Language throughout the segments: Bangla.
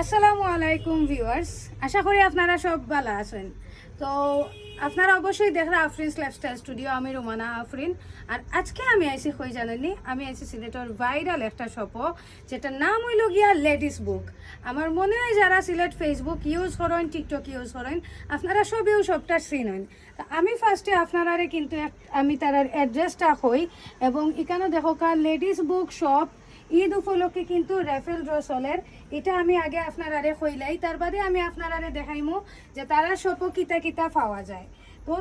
আসসালামু আলাইকুম ভিউয়ার্স, আশা করি আপনারা সব ভালো আছেন। তো আপনারা অবশ্যই দেখরা আফরিন লাইফস্টাইল স্টুডিও আমি রুমানা আফরিন। আর আজকে আমি আইসি হই জানেননি আমি আইসি সিলেটের ভাইরাল একটা শপও যেটার নাম হইল গিয়া লেডিস বুক। আমার মনে হয় যারা সিলেট ফেসবুক ইউজ করেন টিকটক ইউজ করেন, আপনারা সবেও সবটা সিন হইন। তা আমি ফার্স্টে আপনারারে কিন্তু আমি তার অ্যাড্রেসটা হই এবং এখানে দেখো কার লেডিস বুক শপ ঈদ উপলক্ষে কিন্তু রেফেল ড্র চলের এটা আমি আগে আপনার আরে কইলাই তার বাদে আমি আপনার আরে দেখাইমু যে তারা সপো কিতা কিতা পাওয়া যায়। তো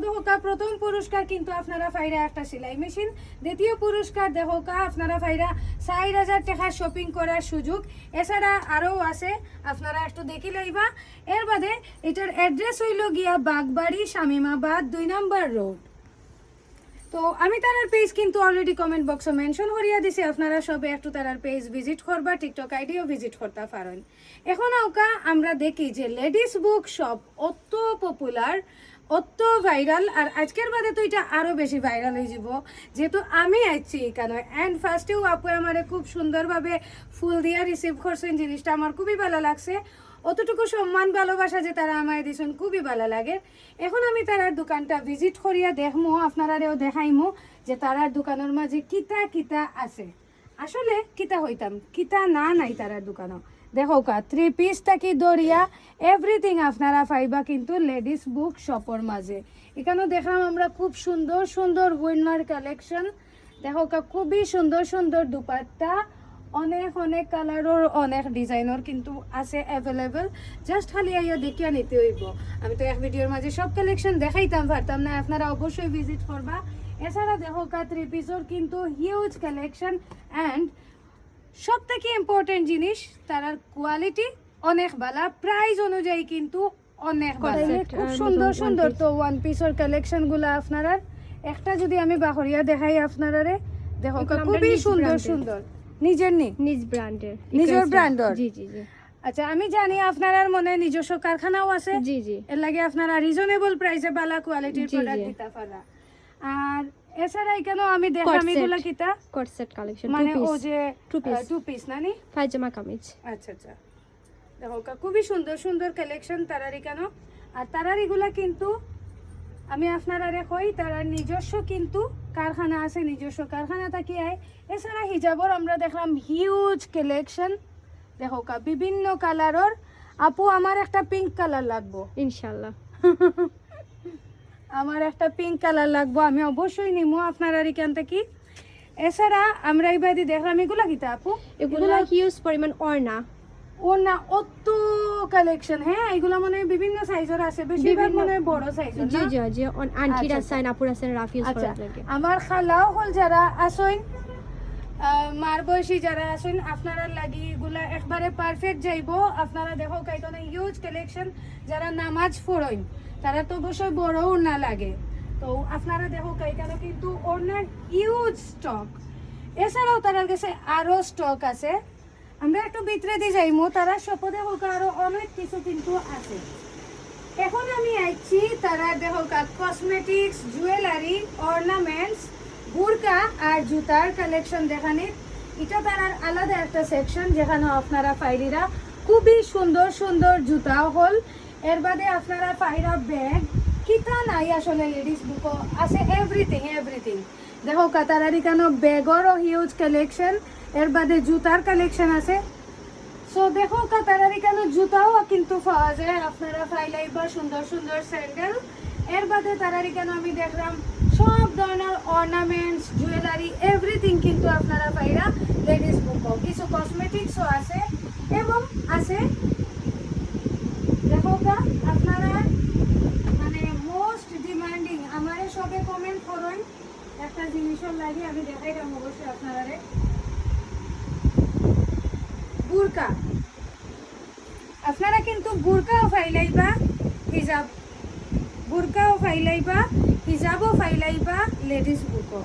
প্রথম পুরস্কার কিন্তু আপনারা ফাইরা একটা সেলাই মেশিন, দ্বিতীয় পুরস্কার দেহকা আপনারা ফাইরা চার হাজার টাকা শপিং করার সুযোগ। এছাড়া আরও আছে, আপনারা একটু দেখি লইবা। এর বাদে এটার অ্যাড্রেস হইল গিয়া বাগবাড়ি, শামিমাবাদ, দুই নম্বর রোড তো আমি তারার পেজ কিন্তু অলরেডি কমেন্ট বক্সে মেনশন করিয়া দিছি। আপনারা সবে একটু তারার পেজ ভিজিট করবা টিকটক আইডিও ভিজিট করতে পারেন। এখন আউকা, আমরা দেখি যে লেডিস বুক শপ অত পপুলার অত ভাইরাল আর আজকের বাদে তো এটা আরও বেশি ভাইরাল হয়ে যাব। যেহেতু আমি আইছি এখানে অ্যান্ড ফার্স্টেও আপু আমারে খুব সুন্দরভাবে ফুল দিয়া রিসিভ করছেন। জিনিসটা আমার খুবই ভালো লাগছে। অতটুকু সম্মান, ভালোবাসা যে তারা আমায় দিছেন খুবই ভালো লাগে। এখন আমি তারার দোকানটা ভিজিট করিয়া দেখমু আপনারারেও দেখাইমু যে তারার দোকানের মাঝে কিতা কিতা আছে। আসলে কিতা হইতাম, কিতা না নাই তারার দোকানও দেখো কা থ্রি পিস থাকি দরিয়া? এভরিথিং আপনারা পাইবা কিন্তু লেডিস বুক শপর মাঝে। এখানেও দেখলাম আমরা খুব সুন্দর সুন্দর উইনার কালেকশন দেখো কা খুবই সুন্দর সুন্দর দুপাট্টা। অনেক অনেক কালারের অনেক ডিজাইনের কিন্তু আছে অ্যাভেলেবেল জাস্ট খালি আইয়া দেখিয়া নিতে হইব। আমি তো এক ভিডিওর মাঝে সব কালেকশন দেখাইতাম পারতাম না। আপনারা অবশ্যই ভিজিট করবা। এছাড়া দেখো কা থ্রি পিসের কিন্তু হিউজ কালেকশন অ্যান্ড সব থেকে ইম্পর্টেন্ট জিনিস তার কোয়ালিটি অনেক ভালো। প্রাইস অনুযায়ী কিন্তু অনেক খুব সুন্দর সুন্দর তো ওয়ান পিসের কালেকশনগুলো আপনারা একটা যদি আমি বাহরিয়া দেখাই আপনারারে দেখো খুবই সুন্দর সুন্দর। নিজের নি? নিজ ব্র্যান্ডের। নিজের brand-এর? জি জি জি। আচ্ছা আমি জানি আপনার মনে নিজস্ব কারখানাও আছে। জি জি। এর লাগে আপনারা রিজনেবল প্রাইসে ভালো কোয়ালিটির প্রোডাক্ট দিতে পারা আর এছাড়া এখানেও আমি দেখলাম। এগুলা কিতা? কট সেট কালেকশন মানে ও যে Two piece। টু পিস না নি পায়জামা কামিজ। আচ্ছা আচ্ছা। দেখো কা খুবই সুন্দর সুন্দর কালেকশন তারারি কেন? আর তারারিগুলা কিন্তু আমি আপনারা কই তারার নিজস্ব কিন্তু কারখানা আছে নিজস্ব কারখানা থাকি আয়? এছাড়া হিজাবর আমরা দেখলাম হিউজ কালেকশন দেখো কা বিভিন্ন কালারের আপু আমার একটা পিঙ্ক কালার লাগবো। ইনশাল্লাহ। আমার একটা পিঙ্ক কালার লাগবো আমি অবশ্যই নিমো আপনারা এখান থেকে। এছাড়া আমরা এইবাদি দেখলাম এগুলা কিতা আপু? এগুলো হিউজ পরিমাণ অর্না ও না অত কালেকশন হ্যাঁ এগুলো মানে বিভিন্ন সাইজের আছে বেশিরভাগ মনে বড় সাইজের জি জি জি আন্টিরা সাইন আপুরা সাইন রাফ আমার খালাও হল যারা আসইন আহ, মার বয়সী যারা আসেন আপনারা লাগি এগুলা একবারে পারফেক্ট যাইবো। আপনারা দেখো কাইতনে হিউজ কালেকশন যারা নামাজ পড়েন তারা তো অবশ্যই বড়ও না লাগে। তো আপনারা দেখো কাইকানো কিন্তু ওনার হিউজ স্টক এছাড়াও তার কাছে আরও স্টক আছে। আমরা একটু ভিতরে দিয়ে যাইমো, তারা সপদে হোক আরও অনেক কিছু কিন্তু আছে। এখন আমি আইছি তারা দেখো কসমেটিক্স জুয়েলারি অর্নামেন্টস বুরকা আর জুতার কালেকশন দেখানি। এটা তার আলাদা একটা সেকশন যেখানে আপনারা পাইরিরা খুবই সুন্দর সুন্দর জুতাও হল। এর বাদে আপনারা পাইরা ব্যাগ, কিতা নাই আসলে লেডিস বুকও আছে এভরিথিং এভরিথিং দেখো কাতারারি কেন ব্যাগরও হিউজ কালেকশন এর বাদে জুতার কালেকশন আছে। সো দেখো, কাতারারি কেন জুতাও কিন্তু পাওয়া যায়? আপনারা ফাইলাই বা সুন্দর সুন্দর স্যান্ডেল এর বাদে তারারি কেন আমি দেখলাম? সব ধরনের অর্নামেন্টস জুয়েলারি এভরিথিং কিন্তু আপনারা পাইরা লেডিস বুকও কিছু কসমেটিক্সও আছে এবং আছে, দেখো আপনারা মানে মোস্ট ডিমান্ডিং আমারে সবে কমেন্ট করুন। একটা জিনিসের লাগে আমি দেখাই দেবো অবশ্যই আপনারা বুরকা। আপনারা কিন্তু বুরকাও ফাইলাইবা হিজাব বুরকাও ফাইলাইবা হিজাবও ফাইলাইবা লেডিস বুকও